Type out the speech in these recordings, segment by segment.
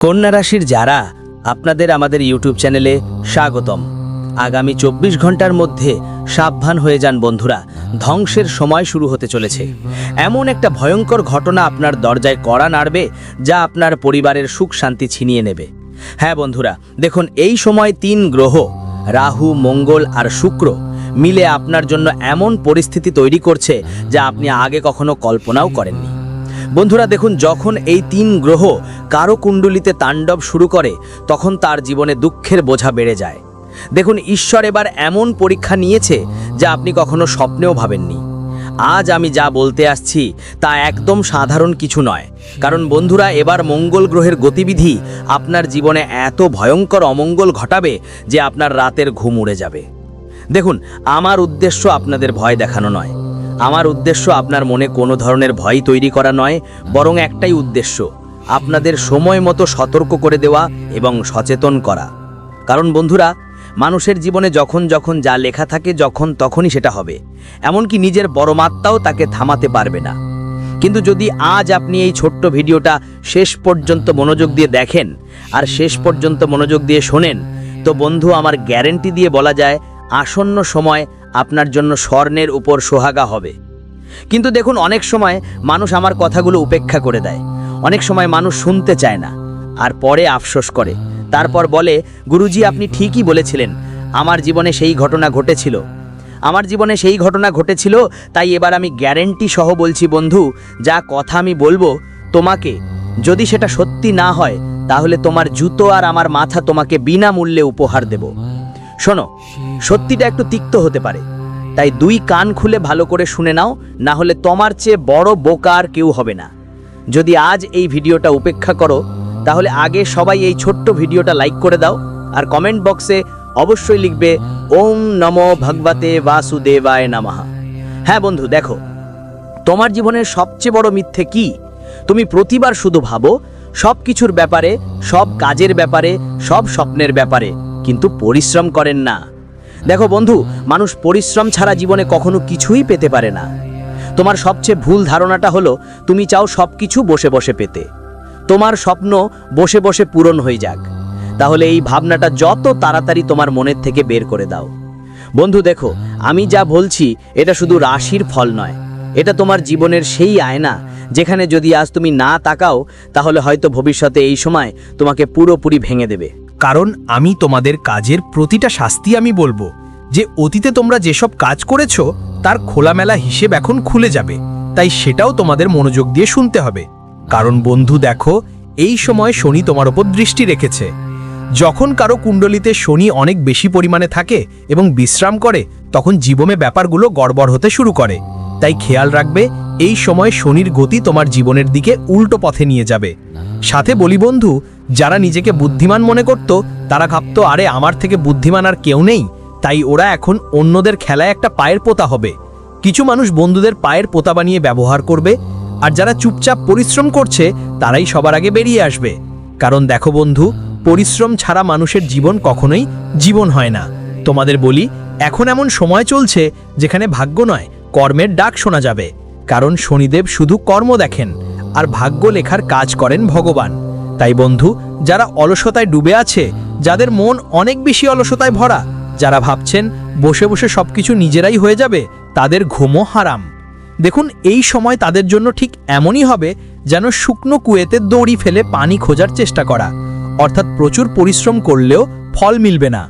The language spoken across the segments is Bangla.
কন্যা রাশির যারা, আপনাদের আমাদের ইউটিউব চ্যানেলে স্বাগতম। আগামী চব্বিশ ঘণ্টার মধ্যে সাবধান হয়ে যান বন্ধুরা, ধ্বংসের সময় শুরু হতে চলেছে। এমন একটা ভয়ঙ্কর ঘটনা আপনার দরজায় কড়া নাড়বে, যা আপনার পরিবারের সুখ শান্তি ছিনিয়ে নেবে। হ্যাঁ বন্ধুরা, দেখুন, এই সময় তিন গ্রহ, রাহু, মঙ্গল আর শুক্র, মিলে আপনার জন্য এমন পরিস্থিতি তৈরি করছে, যা আপনি আগে কখনো কল্পনাও করেননি। বন্ধুরা দেখুন, যখন এই তিন গ্রহ কারও কুণ্ডলিতে তাণ্ডব শুরু করে, তখন তার জীবনে দুঃখের বোঝা বেড়ে যায়। দেখুন, ঈশ্বর এবার এমন পরীক্ষা নিয়েছে যা আপনি কখনো স্বপ্নেও ভাবেননি। আজ আমি যা বলতে আসছি তা একদম সাধারণ কিছু নয়। কারণ বন্ধুরা, এবার মঙ্গল গ্রহের গতিবিধি আপনার জীবনে এত ভয়ঙ্কর অমঙ্গল ঘটাবে যে আপনার রাতের ঘুম উড়ে যাবে। দেখুন, আমার উদ্দেশ্য আপনাদের ভয় দেখানো নয়। আমার উদ্দেশ্য আপনার মনে কোনো ধরনের ভয় তৈরি করা নয়, বরং একটাই উদ্দেশ্য, আপনাদের সময় মতো সতর্ক করে দেওয়া এবং সচেতন করা। কারণ বন্ধুরা, মানুষের জীবনে যখন যখন যা লেখা থাকে যখন তখনই সেটা হবে, এমনকি নিজের পরমাত্মাও তাকে থামাতে পারবে না। কিন্তু যদি আজ আপনি এই ছোট্ট ভিডিওটা শেষ পর্যন্ত মনোযোগ দিয়ে দেখেন আর শেষ পর্যন্ত মনোযোগ দিয়ে শোনেন, তো বন্ধু, আমার গ্যারেন্টি দিয়ে বলা যায়, আসন্ন সময় আপনার জন্য স্বর্ণের উপর সোহাগা হবে। কিন্তু দেখুন, অনেক সময় মানুষ আমার কথাগুলো উপেক্ষা করে দেয়। অনেক সময় মানুষ শুনতে চায় না আর পরে আফসোস করে। তারপর বলে, গুরুজি, আপনি ঠিকই বলেছিলেন, আমার জীবনে সেই ঘটনা ঘটেছিল। আমার জীবনে সেই ঘটনা ঘটেছিল, তাই এবার আমি গ্যারেন্টি সহ বলছি, বন্ধু, যা কথা আমি বলব তোমাকে। যদি সেটা সত্যি না হয়, তাহলে তোমার জুতো আর আমার মাথা তোমাকে বিনামূল্যে উপহার দেব। শোনো সত্যিটা একটু তিক্ত হতে পারে। তাই দুই কান খুলে ভালো করে শুনে নাও, না হলে তোমার চেয়ে বড় বোকার কেউ হবে না। যদি আজ এই ভিডিওটা উপেক্ষা করো, তাহলে আগে সবাই এই ছোট্ট ভিডিওটা লাইক করে দাও আর কমেন্ট বক্সে অবশ্যই লিখবে, ওম নমো ভগবতে বাসুদেবায় নামাহা হ্যাঁ বন্ধু, দেখো, তোমার জীবনের সবচেয়ে বড় মিথ্যে কি? তুমি প্রতিবার শুধু ভাবো, সব কিছুর ব্যাপারে, সব কাজের ব্যাপারে, সব স্বপ্নের ব্যাপারে, কিন্তু পরিশ্রম করেন না। দেখো বন্ধু, মানুষ পরিশ্রম ছাড়া জীবনে কখনো কিছুই পেতে পারে না। তোমার সবচেয়ে ভুল ধারণাটা হলো, তুমি চাও সব কিছু বসে বসে পেতে। তোমার স্বপ্ন বসে বসে পূরণ হয়ে যাক। তাহলে এই ভাবনাটা যত তাড়াতাড়ি তোমার মনের থেকে বের করে দাও। বন্ধু, দেখো, আমি যা বলছি, এটা শুধু রাশির ফল নয়। এটা তোমার জীবনের সেই আয়না, যেখানে যদি আজ তুমি না তাকাও, তাহলে হয়তো ভবিষ্যতে এই সময় তোমাকে পুরোপুরি ভেঙে দেবে। কারণ আমি তোমাদের কাজের প্রতিটা শাস্তি আমি বলব। যে অতীতে তোমরা যেসব কাজ করেছ, তার খোলামেলা হিসেব এখন খুলে যাবে। তাই সেটাও তোমাদের মনোযোগ দিয়ে শুনতে হবে। কারণ বন্ধু, দেখো, এই সময় শনি তোমার ওপর দৃষ্টি রেখেছে। যখন কারও কুণ্ডলিতে শনি অনেক বেশি পরিমাণে থাকে এবং বিশ্রাম করে, তখন জীবনে ব্যাপারগুলো গড়বড় হতে শুরু করে। তাই খেয়াল রাখবে, এই সময় শনির গতি তোমার জীবনের দিকে উল্টো পথে নিয়ে যাবে। সাথে বলি বন্ধু, যারা নিজেকে বুদ্ধিমান মনে করত, তারা ভাবত, আরে, আমার থেকে বুদ্ধিমান আর কেউ নেই। তাই ওরা এখন অন্যদের খেলায় একটা পায়ের পোতা হবে। কিছু মানুষ বন্ধুদের পায়ের পোতা বানিয়ে ব্যবহার করবে, আর যারা চুপচাপ পরিশ্রম করছে, তারাই সবার আগে বেরিয়ে আসবে। কারণ দেখো বন্ধু, পরিশ্রম ছাড়া মানুষের জীবন কখনোই জীবন হয় না। তোমাদের বলি, এখন এমন সময় চলছে, যেখানে ভাগ্য নয় কর্মের ডাক শোনা যাবে, কারণ শনিদেব শুধু কর্ম দেখেন আর ভাগ্য লেখার কাজ করেন ভগবান। তাই বন্ধু, যারা অলসতায় ডুবে আছে, যাদের মন অনেক বেশি অলসতায় ভরা, যারা ভাবছেন বসে বসে সবকিছু নিজেরাই হয়ে যাবে, তাদের ঘুমও হারাম। দেখুন, এই সময় তাদের জন্য ঠিক এমনই হবে যেন শুকনো কুয়েতে দড়ি ফেলে পানি খোঁজার চেষ্টা করা। অর্থাৎ প্রচুর পরিশ্রম করলেও ফল মিলবে না।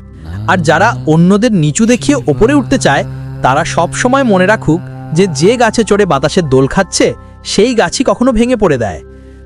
আর যারা অন্যদের নিচু দেখিয়ে ওপরে উঠতে চায় তারা সব সময় মনে রাখুক যে যে গাছে চড়ে বাতাসের দোল খাচ্ছে, সেই গাছই কখনো ভেঙে পড়ে দেয়।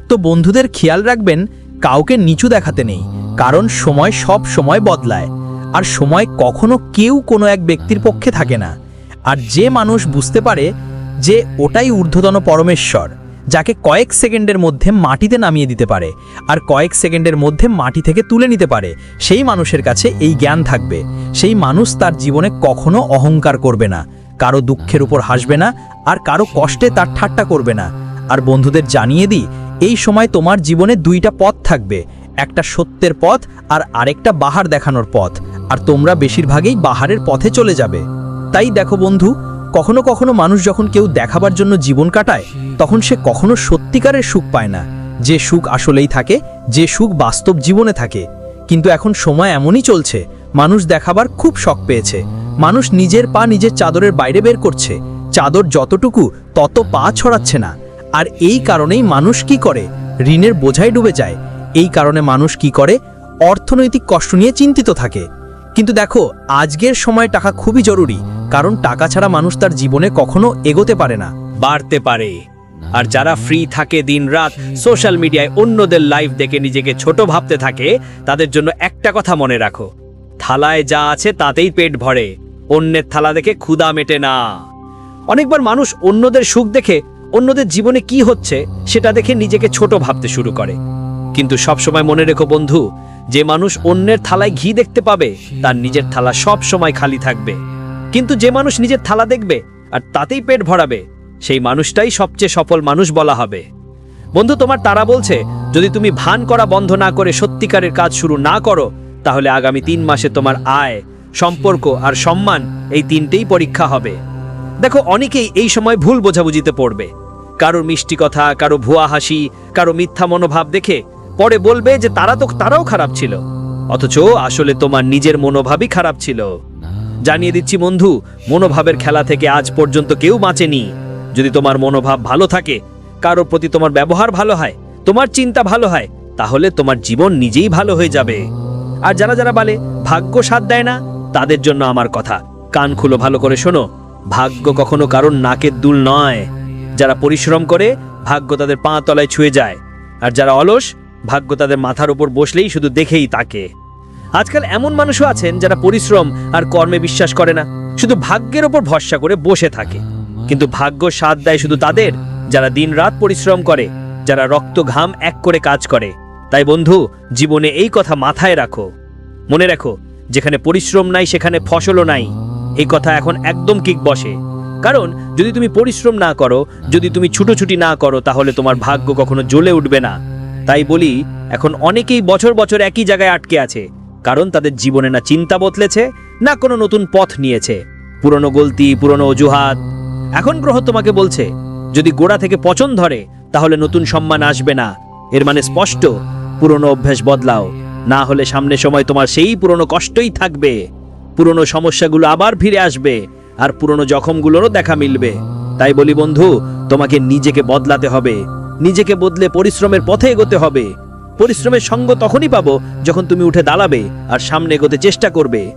তো বন্ধুদের খেয়াল রাখবেন, কাউকে নিচু দেখাতে নেই, কারণ সময় সব সময় বদলায়। আর সময় কখনো কেউ কোনো এক ব্যক্তির পক্ষে থাকে না। আর যে মানুষ বুঝতে পারে যে ওটাই ঊর্ধ্বতন পরমেশ্বর যাকে কয়েক সেকেন্ডের মধ্যে মাটিতে নামিয়ে দিতে পারে আর কয়েক সেকেন্ডের মধ্যে মাটি থেকে তুলে নিতে পারে। সেই মানুষের কাছে এই জ্ঞান থাকবে। সেই মানুষ তার জীবনে কখনো অহংকার করবে না। কারও দুঃখের উপর হাসবে না আর কারও কষ্টে তার ঠাট্টা করবে না। আর বন্ধুদের জানিয়ে দিই, এই সময় তোমার জীবনে দুইটা পথ থাকবে। একটা সত্যের পথ আর আরেকটা বাহার দেখানোর পথ। আর তোমরা বেশিরভাগই বাহারের পথে চলে যাবে। তাই দেখো বন্ধু কখনো কখনো মানুষ যখন কেউ দেখাবার জন্য জীবন কাটায়, তখন সে কখনো সত্যিকারের সুখ পায় না। যে সুখ আসলেই থাকে, যে সুখ বাস্তব জীবনে থাকে। কিন্তু এখন সময় এমনই চলছে, মানুষ দেখাবার খুব শখ পেয়েছে। মানুষ নিজের পা নিজের চাদরের বাইরে বের করছে। চাদর যতটুকু, তত পা ছড়াচ্ছে না। আর এই কারণেই মানুষ কি করে? ঋণের বোঝায় ডুবে যায়। এই কারণে মানুষ কি করে? অর্থনৈতিক কষ্ট নিয়ে চিন্তিত থাকে। কিন্তু দেখো, আজকের সময় টাকা খুবই জরুরি। কারণ টাকা ছাড়া মানুষ তার জীবনে কখনো এগোতে পারে না। বাড়তে পারে। আর যারা ফ্রি থাকে দিনরাত সোশ্যাল মিডিয়ায় অন্যদের লাইভ দেখে নিজেকে ছোট ভাবতে থাকে তাদের জন্য একটা কথা মনে রাখো। থালায় যা আছে তাতেই পেট ভরে। অন্যের থালা দেখে ক্ষুধা মেটে না। অনেকবার মানুষ অন্যদের সুখ দেখে অন্যদের জীবনে কি হচ্ছে সেটা দেখে নিজেকে ছোট ভাবতে শুরু করে। কিন্তু সবসময় মনে রেখো বন্ধু যে মানুষ অন্যের থালায় ঘি দেখতে পাবে তার নিজের থালা সব সময় খালি থাকবে। কিন্তু যে মানুষ নিজের থালা দেখবে আর তাতেই পেট ভরাবে, সেই মানুষটাই সবচেয়ে সফল মানুষ বলা হবে। বন্ধু, তোমার তারা বলছে, যদি তুমি ভান করা বন্ধ না করে সত্যিকারের কাজ শুরু না করো, তাহলে আগামী তিন মাসে তোমার আয়, সম্পর্ক আর সম্মান এই তিনটেই পরীক্ষা হবে। দেখো, অনেকেই এই সময় ভুল বোঝাবুঝিতে পড়বে। কারও মিষ্টি কথা, কারও ভুয়া হাসি, কারও মিথ্যা মনোভাব দেখে পরে বলবে যে তারা তো, তারাও খারাপ ছিল। অথচ আসলে তোমার নিজের মনোভাবই খারাপ ছিল। জানিয়ে দিচ্ছি, বন্ধু, মনোভাবের খেলা থেকে আজ পর্যন্ত কেউ বাঁচেনি। যদি তোমার মনোভাব ভালো থাকে কারোর প্রতি তোমার ব্যবহার ভালো হয়, তোমার চিন্তা ভালো হয়, তাহলে তোমার জীবন নিজেই ভালো হয়ে যাবে। আর যারা যারা বলে, ভাগ্য সাথ দেয় না তাদের জন্য আমার কথা। কান খুলো ভালো করে শোনো। ভাগ্য কখনো কারোর নাকের দুল নয়। যারা পরিশ্রম করে, ভাগ্য তাদের পা তলায় ছুঁয়ে যায়। আর যারা অলস, ভাগ্য তাদের মাথার উপর বসলেই শুধু দেখেই তাকে। আজকাল এমন মানুষও আছেন যারা পরিশ্রম আর কর্মে বিশ্বাস করে না, শুধু ভাগ্যের ওপর ভরসা করে বসে থাকে। কিন্তু ভাগ্য সাথ দেয় শুধু তাদের, যারা দিনরাত পরিশ্রম করে, যারা রক্ত ঘাম এক করে কাজ করে। তাই বন্ধু, জীবনে এই কথা মাথায় রাখো। মনে রাখো, যেখানে পরিশ্রম নাই, সেখানে ফসলও নাই। এই কথা এখন একদম কিক বসে। কারণ, যদি তুমি পরিশ্রম না করো, যদি তুমি ছুটোছুটি না করো, তাহলে তোমার ভাগ্য কখনো জ্বলে উঠবে না। তাই বলি, এখন অনেকেই বছর বছর একই জায়গায় আটকে আছে। কারণ তাদের জীবনে না চিন্তা বদলেছে, না কোনো নতুন পথ নিয়েছে। পুরনো গলতি, পুরনো অজুহাত। এখন গ্রহ তোমাকে বলছে, যদি গোড়া থেকে পচন ধরে, তাহলে নতুন সম্মান আসবে না। এর মানে স্পষ্ট, পুরনো অভ্যাস বদলাও। না হলে সামনে সময় তোমার সেই পুরনো কষ্টই থাকবে। পুরনো সমস্যাগুলো আবার ফিরে আসবে, আর পুরনো জখমগুলোরও দেখা মিলবে। তাই বলি বন্ধু, তোমাকে নিজেকে বদলাতে হবে। নিজেকে বদলে পরিশ্রমের পথে এগোতে হবে। পরিশ্রমের সঙ্গ তখনই পাবো যখন তুমি উঠে দাঁড়াবে আর সামনে এগোতে চেষ্টা করবে।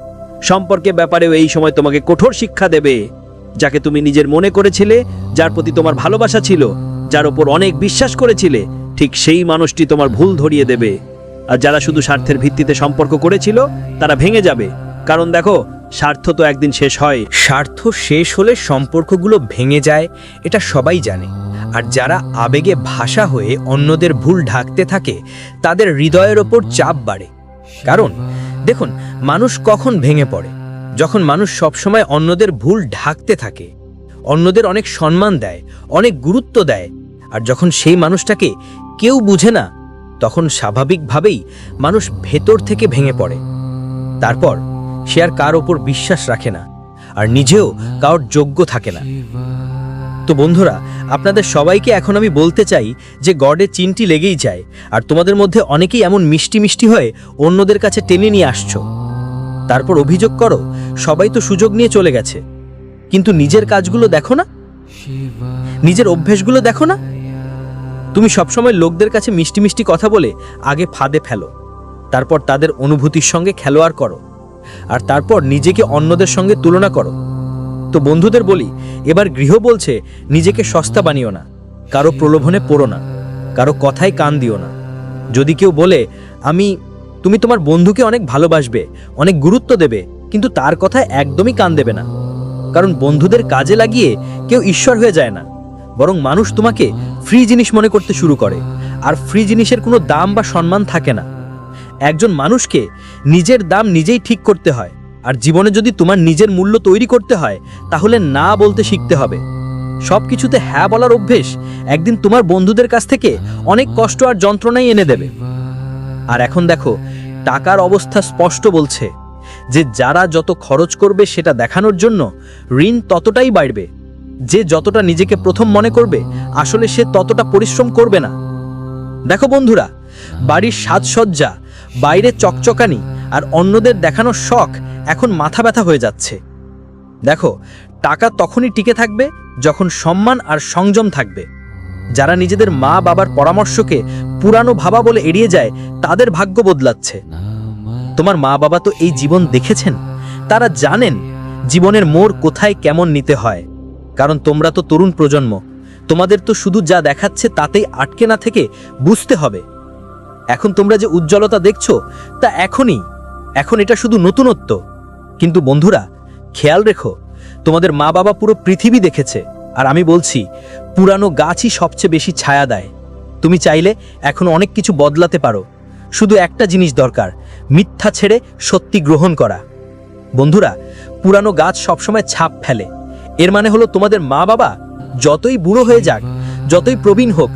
সম্পর্কে ব্যাপারেও এই সময় তোমাকে কঠোর শিক্ষা দেবে। যাকে তুমি নিজের মনে করেছিলে, যার প্রতি তোমার ভালোবাসা ছিল, যার ওপর অনেক বিশ্বাস করেছিলে, ঠিক সেই মানুষটি তোমার ভুল ধরিয়ে দেবে। আর যারা শুধু স্বার্থের ভিত্তিতে সম্পর্ক করেছিল, তারা ভেঙে যাবে। কারণ দেখো, স্বার্থ তো একদিন শেষ হয়। স্বার্থ শেষ হলে সম্পর্কগুলো ভেঙে যায়, এটা সবাই জানে। আর যারা আবেগে ভাষা হয়ে অন্যদের ভুল ঢাকতে থাকে, তাদের হৃদয়ের ওপর চাপ বাড়ে। কারণ, দেখুন, মানুষ কখন ভেঙে পড়ে? যখন মানুষ সবসময় অন্যদের ভুল ঢাকতে থাকে, অন্যদের অনেক সম্মান দেয়, অনেক গুরুত্ব দেয়, আর যখন সেই মানুষটাকে কেউ বুঝে না, তখন স্বাভাবিকভাবেই মানুষ ভেতর থেকে ভেঙে পড়ে। তারপর, সে আর কার ওপর বিশ্বাস রাখে না, আর নিজেও কারোর যোগ্য থাকে না। তো বন্ধুরা, আপনাদের সবাইকে এখন আমি বলতে চাই যে গডের চিনটি লেগেই যায়, আর তোমাদের মধ্যে অনেকেই এমন মিষ্টি মিষ্টি হয়ে অন্যদের কাছে টেনে নিয়ে আসছো। তারপর অভিযোগ করো, সবাই তো সুযোগ নিয়ে চলে গেছে। কিন্তু নিজের কাজগুলো দেখো না? নিজের অভ্যেসগুলো দেখো না? তুমি সবসময় লোকদের কাছে মিষ্টি মিষ্টি কথা বলে আগে ফাঁদে ফেলো, তারপর তাদের অনুভূতির সঙ্গে খেলোয়াড় করো, আর তারপর নিজেকে অন্যদের সঙ্গে তুলনা করো। তো বন্ধুদের বলি, এবার গৃহ বলছে, নিজেকে সস্তা বানিও না, কারও প্রলোভনে পড়ো না, কারও কথায় কান দিও না। যদি কেউ বলে, আমি, তুমি তোমার বন্ধুকে অনেক ভালোবাসবে, অনেক গুরুত্ব দেবে, কিন্তু তার কথায় একদমই কান দেবে না। কারণ বন্ধুদের কাজে লাগিয়ে কেউ ঈশ্বর হয়ে যায় না, বরং মানুষ তোমাকে ফ্রি জিনিস মনে করতে শুরু করে, আর ফ্রি জিনিসের কোনো দাম বা সম্মান থাকে না। একজন মানুষকে নিজের দাম নিজেই ঠিক করতে হয় আর জীবনে যদি তোমার নিজের মূল্য তৈরি করতে হয়, তাহলে না বলতে শিখতে হবে। সব কিছুতে হ্যাঁ বলার অভ্যেস একদিন তোমার বন্ধুদের কাছ থেকে অনেক কষ্ট আর যন্ত্রণাই এনে দেবে। আর এখন দেখো, টাকার অবস্থা স্পষ্ট বলছে যে যারা যত খরচ করবে সেটা দেখানোর জন্য ঋণ ততটাই বাড়বে। যে যতটা নিজেকে প্রথম মনে করবে, আসলে সে ততটা পরিশ্রম করবে না। দেখো বন্ধুরা, বাড়ির সাজসজ্জা, বাইরে চকচকানি আর অন্যদের দেখানোর শখ এখন মাথা ব্যথা হয়ে যাচ্ছে। দেখো, টাকা তখনই টিকে থাকবে যখন সম্মান আর সংযম থাকবে। যারা নিজেদের মা বাবার পরামর্শকে পুরানো ভাবা বলে এড়িয়ে যায়, তাদের ভাগ্য বদলাচ্ছে। তোমার মা বাবা তো এই জীবন দেখেছেন? তারা জানেন জীবনের মোড় কোথায় কেমন নিতে হয়। কারণ তোমরা তো তরুণ প্রজন্ম। তোমাদের তো শুধু যা দেখাচ্ছে তাতেই আটকে না থেকে বুঝতে হবে। এখন তোমরা যে উজ্জ্বলতা দেখছ, তা এখনই এখন এটা শুধু নতুনত্ব। কিন্তু বন্ধুরা, খেয়াল রেখো, তোমাদের মা বাবা পুরো পৃথিবী দেখেছে, আর আমি বলছি, পুরানো গাছই সবচেয়ে বেশি ছায়া দেয়। তুমি চাইলে এখন অনেক কিছু বদলাতে পারো, শুধু একটা জিনিস দরকার, মিথ্যা ছেড়ে সত্যি গ্রহণ করা। বন্ধুরা, পুরানো গাছ সবসময় ছাপ ফেলে। এর মানে হলো তোমাদের মা বাবা যতই বুড়ো হয়ে যাক, যতই প্রবীণ হোক,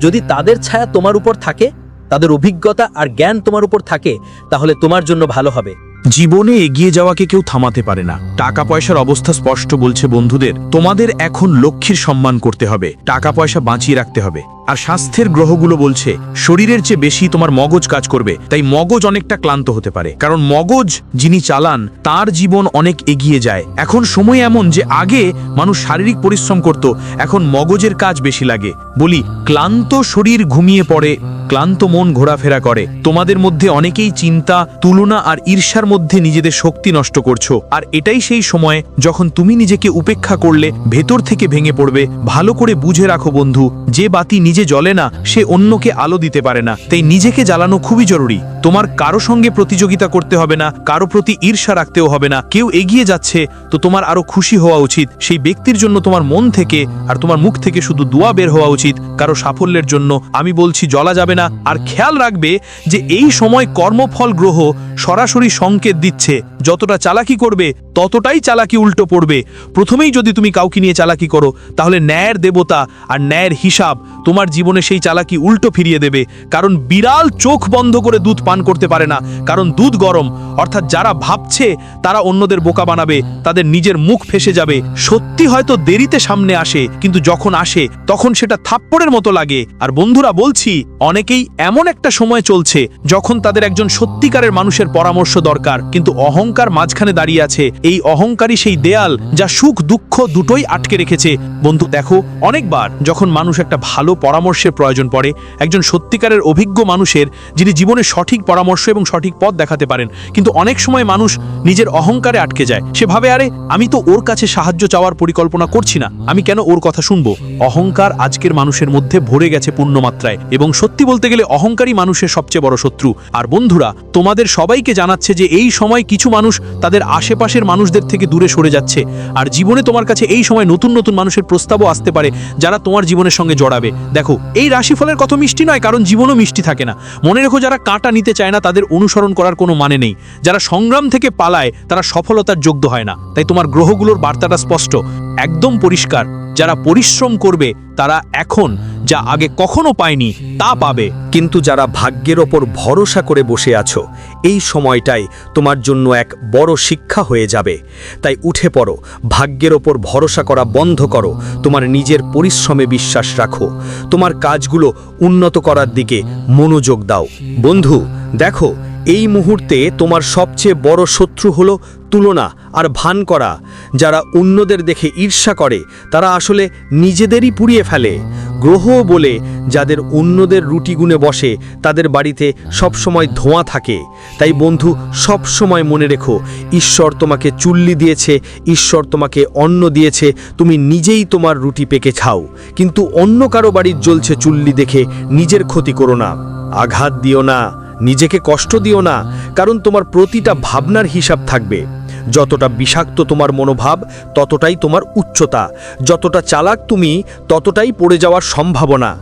যদি তাদের ছায়া তোমার উপর থাকে তাদের অভিজ্ঞতা আর জ্ঞান তোমার উপর থাকে তাহলে তোমার জন্য ভালো হবে। জীবনে এগিয়ে যাওয়াকে কেউ থামাতে পারে না। টাকা পয়সার অবস্থা স্পষ্ট বলছে বন্ধুদের, তোমাদের এখন লক্ষ্মীর সম্মান করতে হবে টাকা পয়সা বাঁচিয়ে রাখতে হবে। আর স্বাস্থ্যের গ্রহগুলো বলছে, শরীরের চেয়ে বেশি তোমার মগজ কাজ করবে, তাই মগজ অনেকটা ক্লান্ত হতে পারে। কারণ মগজ, যিনি চালান, তার জীবন অনেক এগিয়ে যায়। এখন সময় এমন যে আগে মানুষ শারীরিক পরিশ্রম করত, এখন মগজের কাজ বেশি লাগে। বলি, ক্লান্ত শরীর ঘুমিয়ে পড়ে, ক্লান্ত মন ঘোরাফেরা করে। তোমাদের মধ্যে অনেকেই চিন্তা, তুলনা আর ঈর্ষার নিজেদের শক্তি নষ্ট করছ। আর এটাই সেই সময় যখন তুমি নিজেকে উপেক্ষা করলে ভেতর থেকে ভেঙে পড়বে। ভালো করে বুঝে রাখো বন্ধু, যে বাতি নিজে জ্বলে না, সে অন্যকে আলো দিতে পারে না। তাই নিজেকে জ্বালানো খুবই জরুরি। তোমার কারও সঙ্গে প্রতিযোগিতা করতে হবে না, কারও প্রতি ঈর্ষা রাখতেও হবে না। কেউ এগিয়ে যাচ্ছে, তো তোমার আরও খুশি হওয়া উচিত। সেই ব্যক্তির জন্য তোমার মন থেকে আর তোমার মুখ থেকে শুধু দোয়া বের হওয়া উচিত। কারও সাফল্যের জন্য আমি বলছি, জ্বলা যাবে না। আর খেয়াল রাখবে যে এই সময় কর্মফল গ্রহ সরাসরি সংকেত দিচ্ছে যতটা চালাকি করবে ততটাই চালাকি উল্টো পড়বে। প্রথমেই যদি তুমি কাউকে নিয়ে চালাকি করো, তাহলে ন্যায়ের দেবতা আর ন্যায়ের হিসাব তোমার জীবনে সেই চালাকি উল্টো ফিরিয়ে দেবে। কারণ বিড়াল চোখ বন্ধ করে দুধ পান করতে পারে না। কারণ দুধ গরম। অর্থাৎ যারা ভাবছে তারা অন্যদের বোকা বানাবে, তাদের নিজের মুখ ফেসে যাবে। সত্যি হয়তো দেরিতে সামনে আসে, কিন্তু যখন আসে, তখন সেটা থাপ্পড়ের মতো লাগে। আর বন্ধুরা, বলছি, অনেকেই এমন একটা সময় চলছে, যখন তাদের একজন সত্যিকারের মানুষের পরামর্শ দরকার, কিন্তু অহংকার মাঝখানে দাঁড়িয়ে আছে। এই অহংকারই সেই দেয়াল যা সুখ, দুঃখ দুটোই আটকে রেখেছে। বন্ধু, দেখো, অনেকবার যখন মানুষ একটা ভালো পরামর্শের প্রয়োজন পড়ে, একজন সত্যিকারের অভিজ্ঞ মানুষের যিনি জীবনে সঠিক পরামর্শ এবং সঠিক পথ দেখাতে পারেন, কিন্তু অনেক সময় মানুষ নিজের অহংকারে আটকে যায়। সে ভাবে আরে, আমি তো ওর কাছে সাহায্য চাওয়ার পরিকল্পনা করছি না, আমি কেন ওর কথা শুনব? অহংকার আজকের মানুষের মধ্যে ভরে গেছে পূর্ণমাত্রায় এবং সত্যি বলতে গেলে অহংকারী মানুষের সবচেয়ে বড় শত্রু। আর বন্ধুরা, তোমাদের সবাইকে জানাচ্ছে যে এই সময় কিছু মানুষ তাদের আশেপাশের মানুষদের থেকে দূরে সরে যাচ্ছে। আর জীবনে তোমার কাছে এই সময় নতুন নতুন মানুষের প্রস্তাবও আসতে পারে, যারা তোমার জীবনের সঙ্গে জড়াবে। দেখো, এই রাশিফলের কত মিষ্টি নয়, কারণ জীবনও মিষ্টি থাকে না। মনে রেখো, যারা কাঁটা নিতে চায় না, তাদের অনুসরণ করার কোনো মানে নেই। যারা সংগ্রাম থেকে পালায়, তারা সফলতার যোগ্য হয় না। তাই তোমার গ্রহগুলোর বার্তাটা স্পষ্ট, একদম পরিষ্কার। যারা পরিশ্রম করবে, তারা এখন যা আগে কখনো পায়নি, তা পাবে। কিন্তু যারা ভাগ্যের ওপর ভরসা করে বসে আছো এই সময়টাই তোমার জন্য এক বড় শিক্ষা হয়ে যাবে। তাই উঠে পড়ো, ভাগ্যের ওপর ভরসা করা বন্ধ করো, তোমার নিজের পরিশ্রমে বিশ্বাস রাখো, তোমার কাজগুলো উন্নত করার দিকে মনোযোগ দাও। বন্ধু, দেখো, এই মুহূর্তে তোমার সবচেয়ে বড় শত্রু হলো তুলনা আর ভান করা। যারা অন্যদের দেখে ঈর্ষা করে, তারা আসলে নিজেদেরই পুড়িয়ে ফেলে। গ্রহ বলে যাদের অন্যদের রুটি গুনে বসে, তাদের বাড়িতে সবসময় ধোঁয়া থাকে। তাই বন্ধু সব সময় মনে রেখো, ঈশ্বর তোমাকে চুল্লি দিয়েছে, ঈশ্বর তোমাকে অন্ন দিয়েছে, তুমি নিজেই তোমার রুটি পেকে খাও। কিন্তু অন্য কারও বাড়ির জ্বলছে চুল্লি দেখে নিজের ক্ষতি করো না। আঘাত দিও না, নিজেকে কষ্ট দিও না, কারণ তোমার প্রতিটা ভাবনার হিসাব থাকবে। যতটা বিষাক্ত তোমার মনোভাব, ততটাই তোমার উচ্চতা। যতটা চালাক তুমি, ততটাই পড়ে যাওয়ার সম্ভাবনা।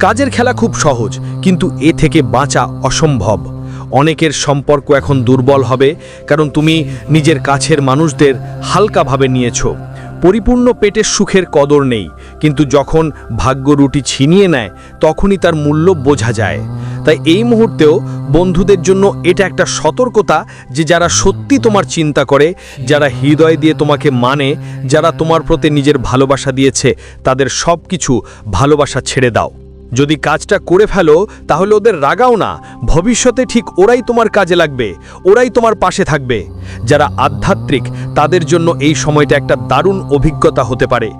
কাজের খেলা খুব সহজ, কিন্তু এ থেকে বাঁচা অসম্ভব। অনেকের সম্পর্ক এখন দুর্বল হবে, কারণ তুমি নিজের কাছের মানুষদের হালকাভাবে নিয়েছো। পরিপূর্ণ পেটের সুখের কদর নেই, কিন্তু যখন ভাগ্য রুটি ছিনিয়ে নেয়, তখনই তার মূল্য বোঝা যায়। তাই এই মুহূর্তেও বন্ধুদের জন্য এটা একটা সতর্কতা যে যারা সত্যি তোমার চিন্তা করে, যারা হৃদয় দিয়ে তোমাকে মানে যারা তোমার প্রতি নিজের ভালোবাসা দিয়েছে, তাদের সব কিছু ভালোবাসা ছেড়ে দাও। যদি কাজটা করে ফেলো, তাহলে ওদের রাগাও না। ভবিষ্যতে ঠিক ওরাই তোমার কাজে লাগবে, ওরাই তোমার পাশে থাকবে। যারা আধ্যাত্মিক, তাদের জন্য এই সময়টা একটা দারুণ অভিজ্ঞতা হতে পারে।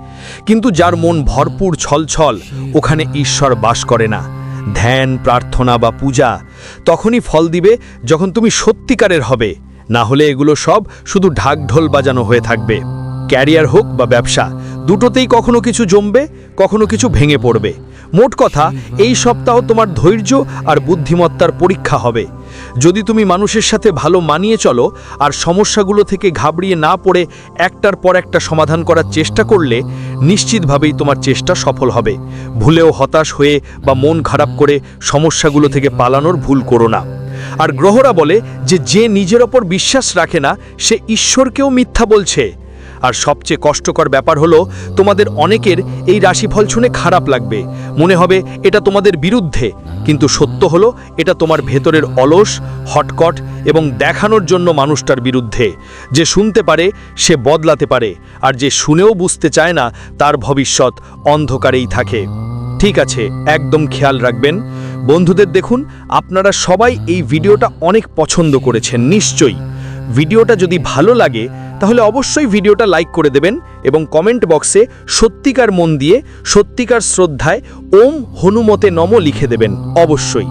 কিন্তু যার মন ভরপুর ছলছল, ওখানে ঈশ্বর বাস করে না। ধ্যান, প্রার্থনা বা পূজা তখনই ফল দিবে যখন তুমি সত্যিকারের হবে। না হলে এগুলো সব শুধু ঢাকঢোল বাজানো হয়ে থাকবে। ক্যারিয়ার হোক বা ব্যবসা, দুটোতেই কখনো কিছু জমবে, কখনো কিছু ভেঙে পড়বে। মোট কথা, এই সপ্তাহ তোমার ধৈর্য আর বুদ্ধিমত্তার পরীক্ষা হবে। যদি তুমি মানুষের সাথে ভালো মানিয়ে চলো আর সমস্যাগুলো থেকে ঘাবড়িয়ে না পড়ে একটার পর একটা সমাধান করার চেষ্টা করলে, নিশ্চিতভাবেই তোমার চেষ্টা সফল হবে। ভুলেও হতাশ হয়ে বা মন খারাপ করে সমস্যাগুলো থেকে পালানোর ভুল করো না। আর গ্রহরা বলে যে যে নিজের ওপর বিশ্বাস রাখে না, সে ঈশ্বরকেও মিথ্যা বলছে। আর সবচেয়ে কষ্টকর ব্যাপার হলো, তোমাদের অনেকের এই রাশিফল শুনে খারাপ লাগবে। মনে হবে, এটা তোমাদের বিরুদ্ধে। কিন্তু সত্য হলো, এটা তোমার ভেতরের অলস, হটকট এবং দেখানোর জন্য মানুষটার বিরুদ্ধে। যে শুনতে পারে, সে বদলাতে পারে। আর যে শুনেও বুঝতে চায় না, তার ভবিষ্যৎ অন্ধকারেই থাকে। ঠিক আছে, একদম খেয়াল রাখবেন। বন্ধুদের দেখুন, আপনারা সবাই এই ভিডিওটা অনেক পছন্দ করেছেন, নিশ্চয়ই। ভিডিওটা যদি ভালো লাগে তাহলে অবশ্যই ভিডিওটা লাইক করে দেবেন এবং কমেন্ট বক্সে সত্যিকার মন দিয়ে সত্যিকার শ্রদ্ধায় ওম হনুমতে নম লিখে দেবেন, অবশ্যই।